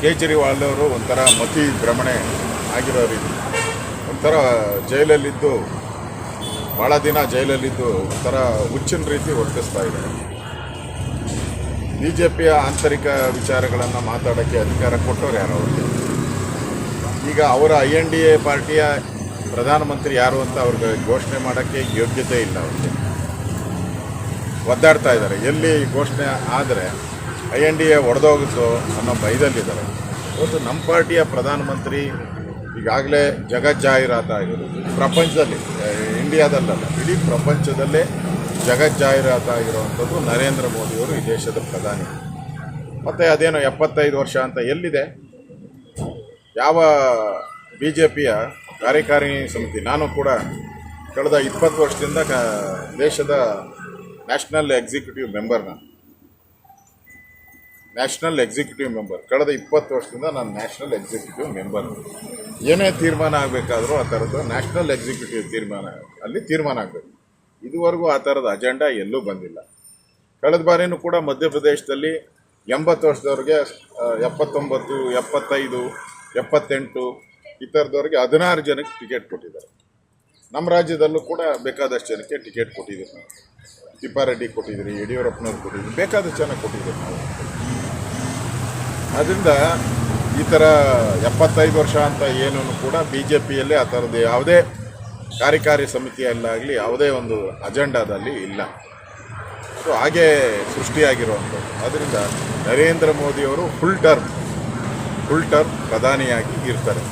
ಕೇಜ್ರಿವಾಲ್ ಅವರು ಒಂಥರ ಮತಿ ಭ್ರಮಣೆ ಆಗಿರೋ ರೀತಿ ಒಂಥರ ಜೈಲಲ್ಲಿದ್ದು ಭಾಳ ದಿನ ಜೈಲಲ್ಲಿದ್ದು ಒಂಥರ ಹುಚ್ಚಿನ ರೀತಿ ವರ್ತಿಸ್ತಾ ಇದ್ದಾರೆ. ಬಿ ಜೆ ಪಿಯ ಆಂತರಿಕ ವಿಚಾರಗಳನ್ನು ಮಾತಾಡೋಕ್ಕೆ ಅಧಿಕಾರ ಕೊಟ್ಟವ್ರು ಯಾರು ಅವ್ರಿಗೆ? ಈಗ ಅವರ ಐ ಎನ್ ಡಿ ಎ ಪಾರ್ಟಿಯ ಪ್ರಧಾನಮಂತ್ರಿ ಯಾರು ಅಂತ ಅವ್ರಿಗೆ ಘೋಷಣೆ ಮಾಡೋಕ್ಕೆ ಯೋಗ್ಯತೆ ಇಲ್ಲ ಅವ್ರಿಗೆ. ಒದ್ದಾಡ್ತಾ ಇದ್ದಾರೆ. ಎಲ್ಲಿ ಘೋಷಣೆ ಆದರೆ ಐ ಎನ್ ಡಿ ಎ ಒಡೆದೋಗುತ್ತೋ ಅನ್ನೋ ಭಯದಲ್ಲಿದ್ದಾರೆ. ಇವತ್ತು ನಮ್ಮ ಪಾರ್ಟಿಯ ಪ್ರಧಾನಮಂತ್ರಿ ಈಗಾಗಲೇ ಜಗಜ್ಜಾಹೀರಾತಾಗಿರೋದು ಪ್ರಪಂಚದಲ್ಲಿ ಇಂಡಿಯಾದಲ್ಲ ಇಡೀ ಪ್ರಪಂಚದಲ್ಲೇ ಜಗಜ್ಜಾಹೀರಾತಾಗಿರುವಂಥದ್ದು ನರೇಂದ್ರ ಮೋದಿಯವರು ಈ ದೇಶದ ಪ್ರಧಾನಿ. ಮತ್ತು ಅದೇನೋ ಎಪ್ಪತ್ತೈದು ವರ್ಷ ಅಂತ ಎಲ್ಲಿದೆ? ಯಾವ ಬಿ ಜೆ ಪಿಯ ಕಾರ್ಯಕಾರಿಣಿ ಸಮಿತಿ? ನಾನು ಕೂಡ ಕಳೆದ ಇಪ್ಪತ್ತು ವರ್ಷದಿಂದ ದೇಶದ national executive member national executive member. ಕಳೆದ ಇಪ್ಪತ್ತು ವರ್ಷದಿಂದ ನಾನು ನ್ಯಾಷನಲ್ ಎಕ್ಸಿಕ್ಯೂಟಿವ್ ಮೆಂಬರ್. ಏನೇ ತೀರ್ಮಾನ ಆಗಬೇಕಾದ್ರೂ ಆ ಥರದ್ದು ನ್ಯಾಷನಲ್ ಎಕ್ಸಿಕ್ಯೂಟಿವ್ ತೀರ್ಮಾನ, ಅಲ್ಲಿ ತೀರ್ಮಾನ ಆಗಬೇಕು. ಇದುವರೆಗೂ ಆ ಥರದ ಅಜೆಂಡಾ ಎಲ್ಲೂ ಬಂದಿಲ್ಲ. ಕಳೆದ ಬಾರಿಯೂ ಕೂಡ ಮಧ್ಯಪ್ರದೇಶದಲ್ಲಿ ಎಂಬತ್ತು ವರ್ಷದವ್ರಿಗೆ ಎಪ್ಪತ್ತೊಂಬತ್ತು, ಎಪ್ಪತ್ತೈದು, ಎಪ್ಪತ್ತೆಂಟು, ಈ ಥರದವ್ರಿಗೆ ಹದಿನಾರು ಜನಕ್ಕೆ ಟಿಕೆಟ್ ಕೊಟ್ಟಿದ್ದಾರೆ. ನಮ್ಮ ರಾಜ್ಯದಲ್ಲೂ ಕೂಡ ಬೇಕಾದಷ್ಟು ಜನಕ್ಕೆ ಟಿಕೆಟ್ ಕೊಟ್ಟಿದ್ದೀವಿ ನಾವು. ತಿಪ್ಪಾರೆಡ್ಡಿ ಕೊಟ್ಟಿದ್ದೀರಿ, ಯಡಿಯೂರಪ್ಪನವ್ರು ಕೊಟ್ಟಿದ್ದೀರಿ, ಬೇಕಾದಷ್ಟು ಜನ ಕೊಟ್ಟಿದ್ದೀವಿ ನಾವು. ಅದರಿಂದ ಈ ಥರ ಎಪ್ಪತ್ತೈದು ವರ್ಷ ಅಂತ ಏನೂ ಕೂಡ ಬಿ ಜೆ ಪಿಯಲ್ಲಿ ಆ ಥರದ್ದು ಯಾವುದೇ ಕಾರ್ಯಕಾರಿ ಸಮಿತಿಯಲ್ಲಾಗಲಿ ಯಾವುದೇ ಒಂದು ಅಜೆಂಡಾದಲ್ಲಿ ಇಲ್ಲ. ಸೊ ಹಾಗೆ ಸೃಷ್ಟಿಯಾಗಿರುವಂಥದ್ದು. ಅದರಿಂದ ನರೇಂದ್ರ ಮೋದಿಯವರು ಫುಲ್ ಟರ್ಮ್ ಫುಲ್ ಟರ್ಮ್ ಪ್ರಧಾನಿಯಾಗಿ ಇರ್ತಾರೆ.